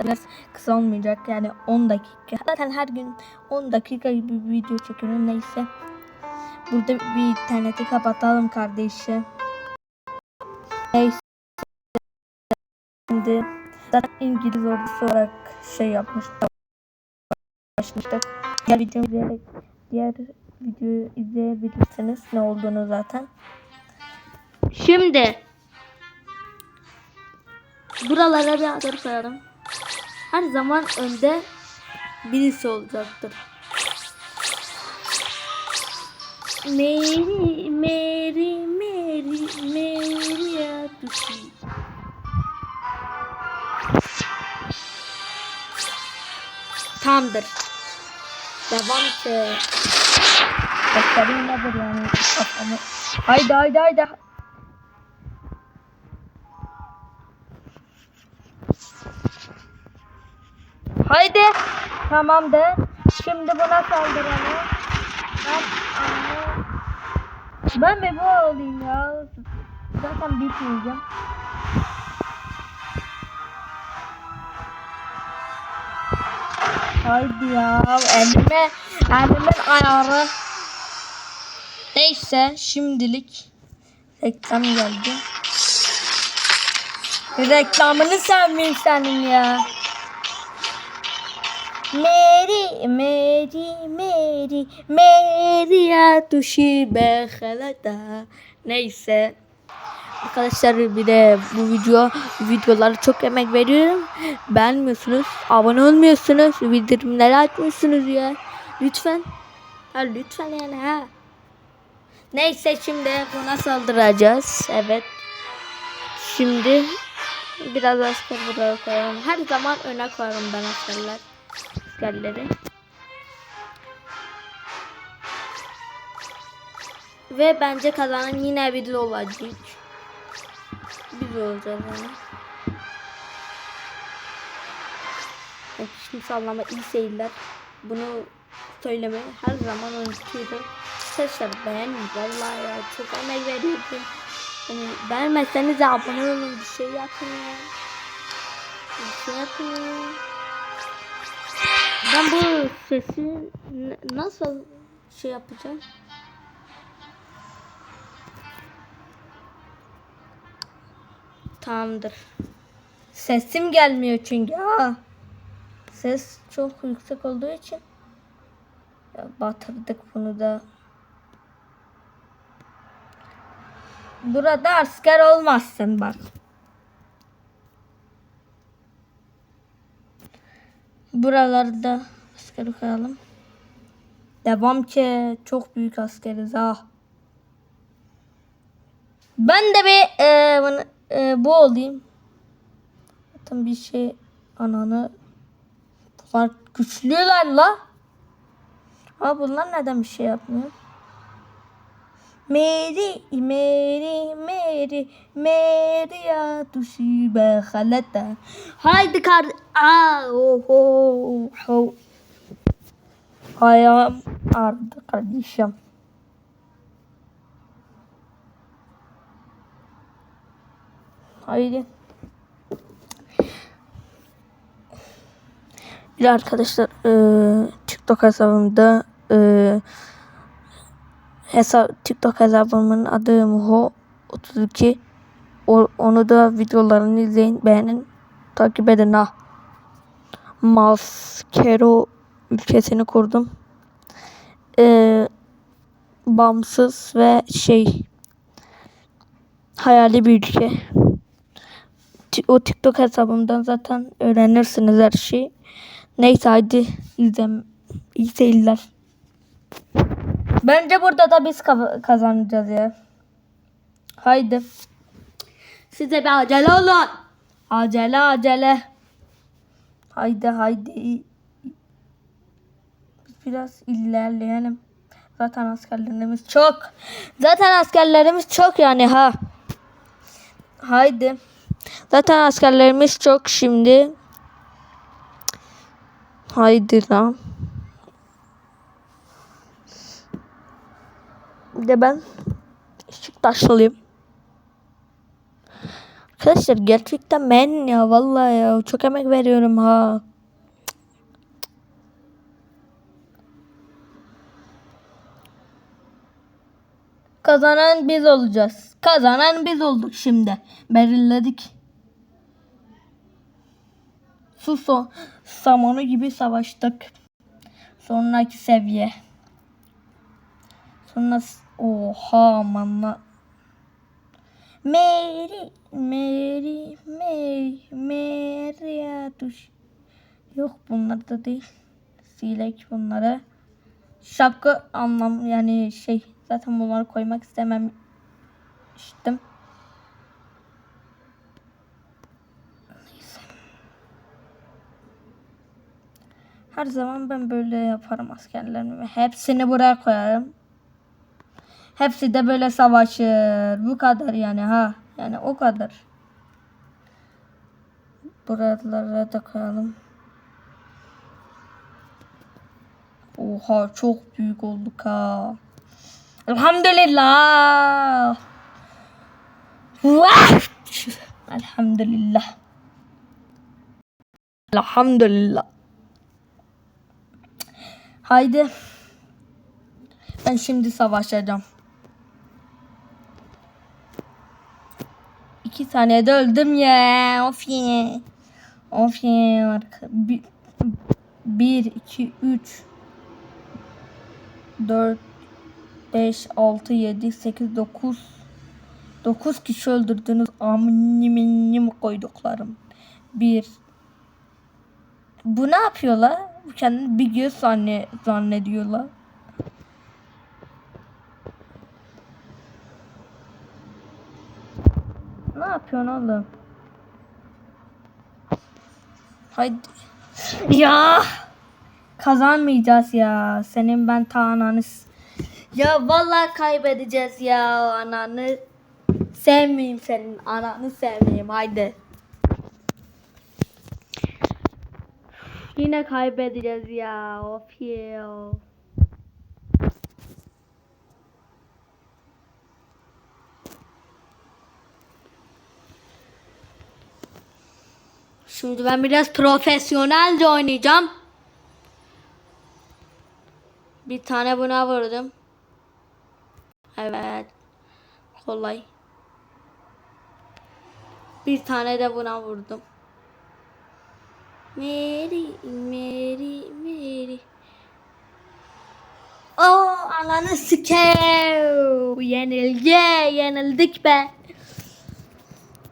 Biraz kısa olmayacak yani 10 dakika. Zaten her gün 10 dakika gibi bir video çekiyorum neyse. Burada bir interneti kapatalım kardeşim. Neyse. Şimdi zaten İngiliz ordusu olarak şey yapmıştık. Başlamıştık. Diğer videomu izleyerek diğer videoyu izleyebilirsiniz ne olduğunu zaten. Şimdi buralara bir adır koyalım. Her zaman önde birisi olacaktır. Mary, Mary, Mary, Mary düşü. Tamamdır. Devam ki. Başarı nedir yani. Haydi haydi haydi. Haydi. Tamamdır. Şimdi buna saldıralım. Ben, Aa, ben bir bu olayım ya. Zaten bitmeyeceğim. Haydi ya elime elimin ayarı. Neyse şimdilik reklam geldi. Reklamını sevmeyeyim senin ya. Mary, Mary, Mary, Mary ya tuşi bekhalata. Neyse. Arkadaşlar bir de bu video videolara çok emek veriyorum. Beğenmiyorsunuz, abone olmuyorsunuz, bildirimleri açmıyorsunuz ya. Lütfen. Ha lütfen yani ha. Neyse şimdi buna saldıracağız. Evet. Şimdi biraz asker buraya koyalım. Her zaman öne koyarım ben askerler. Askerleri. Ve bence kazanan yine bir olacak. Biz olacağız yani. Evet, Şimdi sallama iyi seyirler. Bunu söylemeyi her zaman unutuyorum. Arkadaşlar beğenin vallahi ya çok emek veriyorum. Yani beğenmezseniz abone olun bir şey yapın ya. Bir şey yapın ya. Ben bu sesi nasıl şey yapacağım? Tamamdır. Sesim gelmiyor çünkü. Aa. Ses çok yüksek olduğu için. Ya batırdık bunu da. Burada asker olmazsın bak. Buralarda asker koyalım. Devam ki çok büyük askeriz ha. Ben de bir e, bunu, e, bu olayım. Zaten bir şey ananı bunlar güçlüler la. Ama bunlar neden bir şey yapmıyor? Mary, Mary, Mary, Mary ya tuşi be halata. Haydi kar... Aa, oho, oho. Ayağım ağrıdı kardeşim. Haydi. Bir arkadaşlar eee, TikTok hesabımda eee, hesap TikTok hesabımın adı Muho 32. O, onu da videolarını izleyin, beğenin, takip edin ha. Maskero ülkesini kurdum. Eee bağımsız ve şey hayali bir ülke. O TikTok hesabımdan zaten öğrenirsiniz her şeyi. Neyse hadi izlem iyi. Bence burada da biz ka- kazanacağız ya. Haydi. Size bir acele olun. Acele acele. Haydi haydi. Biraz ilerleyelim. Zaten askerlerimiz çok. Zaten askerlerimiz çok yani ha. Haydi. Zaten askerlerimiz çok şimdi. Haydi lan. De ben Beşiktaşlıyım. Arkadaşlar gerçekten ben ya vallahi ya çok emek veriyorum ha. Kazanan biz olacağız. Kazanan biz olduk şimdi. Belirledik. Su so samonu gibi savaştık. Sonraki seviye. Sonra s- oha amanla. Mary, Mary, Mary, Mary tuş. Yok bunlar da değil. Silek bunları. Şapka anlam yani şey zaten bunları koymak istememiştim. Neyse. Her zaman ben böyle yaparım askerlerimi. Hepsini buraya koyarım. Hepsi de böyle savaşır. Bu kadar yani ha. Yani o kadar. Buralara da koyalım. Oha çok büyük olduk ha. Elhamdülillah. Elhamdülillah. Elhamdülillah. Haydi. Ben şimdi savaşacağım. İki saniyede öldüm ya. Of ya. Of. Arka- Bir, bir, iki, üç, dört, beş, altı, yedi, sekiz, dokuz. Dokuz kişi öldürdünüz. Aminim minim koyduklarım. Bir. Bu ne yapıyorlar? Kendini bir göz zanne, zannediyorlar. Ne yapıyorsun oğlum? Haydi. Ya! Kazanmayacağız ya. Senin ben ta ananı... Ya vallahi kaybedeceğiz ya ananı. Sevmeyeyim senin ananı sevmeyeyim haydi. Yine kaybedeceğiz ya. Of ya. Şimdi ben biraz profesyonelce oynayacağım. Bir tane buna vurdum. Evet. Kolay. Bir tane de buna vurdum. Mary, Mary, Mary. Oh, ananı sikev. Yenilgi, yenildik be.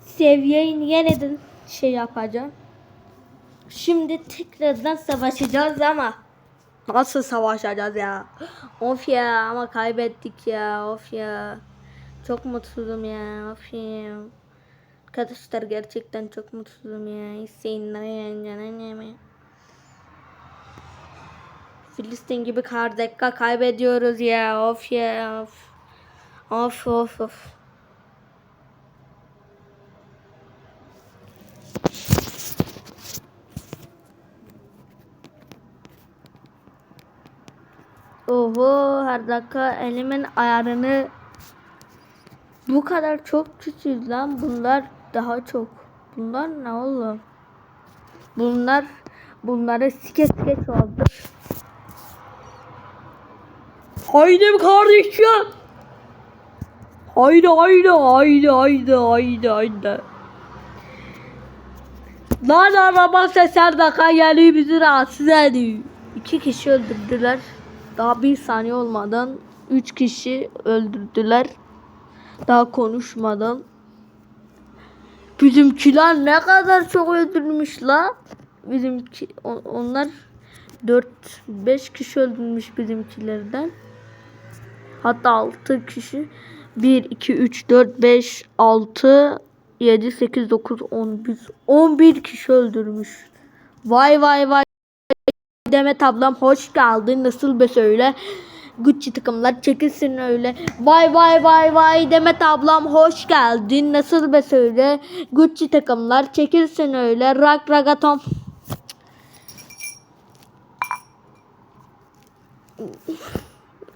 Seviyeyi yeniden şey yapacağım. Şimdi tekrardan savaşacağız ama nasıl savaşacağız ya? Of ya ama kaybettik ya. Of ya. Çok mutsuzum ya. Of ya. Arkadaşlar gerçekten çok mutsuzum ya. Hüseyinler yeneceğine Filistin gibi kar dakika kaybediyoruz ya. Of ya. Of. Of of of. Oho her dakika elimin ayarını bu kadar çok küçük lan bunlar daha çok. Bunlar ne oğlum? Bunlar bunları sike sike çoğaldır. Haydi kardeşim. Haydi haydi haydi haydi haydi haydi. Lan araba ses her dakika geliyor bizi rahatsız ediyor. İki kişi öldürdüler. Daha bir saniye olmadan üç kişi öldürdüler. Daha konuşmadan. Bizimkiler ne kadar çok öldürmüş la. Bizimki on- onlar 4-5 kişi öldürmüş bizimkilerden. Hatta 6 kişi. 1 2 3 4 5 6 7 8 9 10 biz 11 kişi öldürmüş. Vay vay vay. Demet ablam hoş geldin. Nasıl be söyle. Gucci takımlar çekilsin öyle. Vay vay vay vay Demet ablam hoş geldin. Nasıl be söyle. Gucci takımlar çekilsin öyle. Rak ragaton.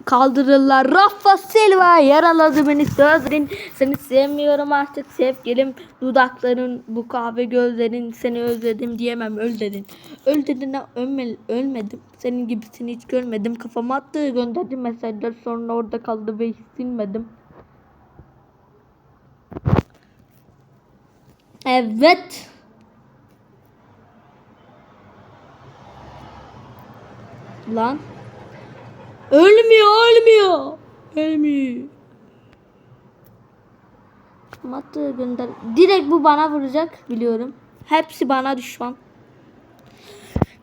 Kaldırırlar. Rafa Silva yaraladı beni sözlerin. Seni sevmiyorum artık sevgilim. Dudakların bu kahve gözlerin. Seni özledim diyemem öl dedin. Öl dedin ölme, ölmedim. Senin gibisini hiç görmedim. Kafama attı gönderdi mesajlar sonra orada kaldı ve hiç silmedim. Evet. Lan. Ölmüyor, ölmüyor. Ölmüyor. Matı gönder. Direkt bu bana vuracak biliyorum. Hepsi bana düşman.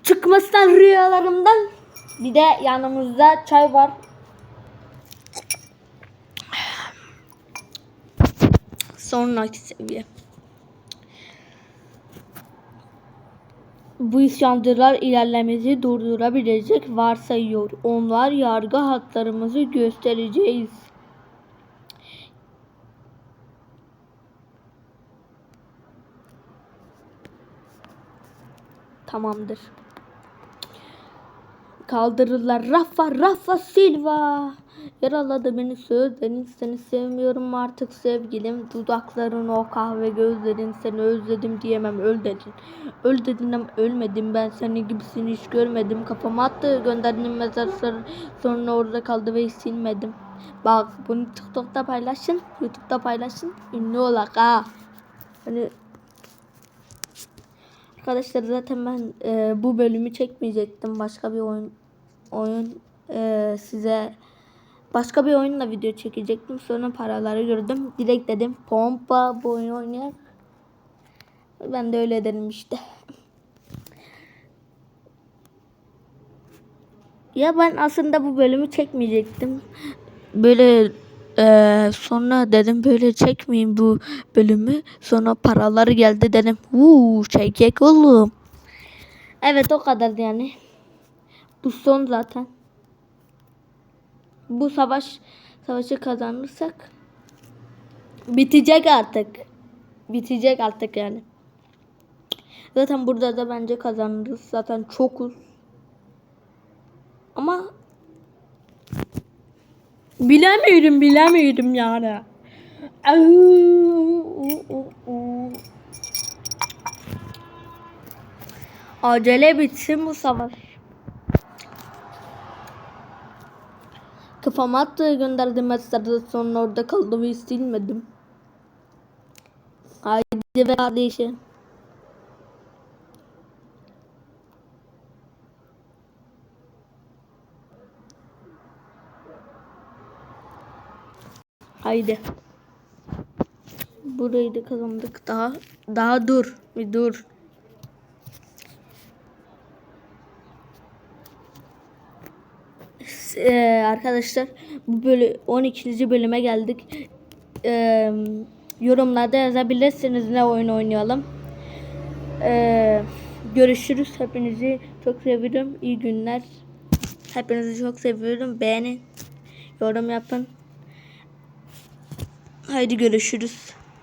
Çıkmasından rüyalarımdan. Bir de yanımızda çay var. Sonraki seviye. Bu isyancılar ilerlememizi durdurabilecek varsayıyor. Onlar yargı haklarımızı göstereceğiz. Tamamdır. Kaldırırlar. Rafa, Rafa Silva. Yaraladı beni sözlerin seni sevmiyorum artık sevgilim. Dudakların o kahve gözlerin seni özledim diyemem öl dedin. Öl dedin ama ölmedim ben senin gibisini hiç görmedim. Kafama attı gönderdiğin mesajları sonra orada kaldı ve hiç silmedim. Bak bunu TikTok'ta paylaşın, YouTube'da paylaşın. Ünlü olak ha. Hani Arkadaşlar zaten ben e, bu bölümü çekmeyecektim. Başka bir oyun oyun e, size başka bir oyunla video çekecektim. Sonra paraları gördüm. Direkt dedim pompa bu oyunu oynayak. Ben de öyle dedim işte. Ya ben aslında bu bölümü çekmeyecektim. Böyle eee, sonra dedim böyle çekmeyeyim bu bölümü. Sonra paraları geldi dedim. Uuu çekek oğlum. Evet o kadardı yani. Bu son zaten. Bu savaş savaşı kazanırsak bitecek artık. Bitecek artık yani. Zaten burada da bence kazanırız. Zaten çokuz. Ama bilemiyorum bilemiyorum yani. Acele bitsin bu savaş. Kafama attı gönderdim mesajları sonra orada kaldı ve silmedim. Haydi be kardeşim. Haydi. Burayı da kazandık. Daha daha dur. Bir dur. Eee, arkadaşlar bu bölü 12. bölüme geldik. Eee, yorumlarda yazabilirsiniz ne oyun oynayalım. Eee, görüşürüz. Hepinizi çok seviyorum. İyi günler. Hepinizi çok seviyorum. Beğenin. Yorum yapın. Haydi görüşürüz.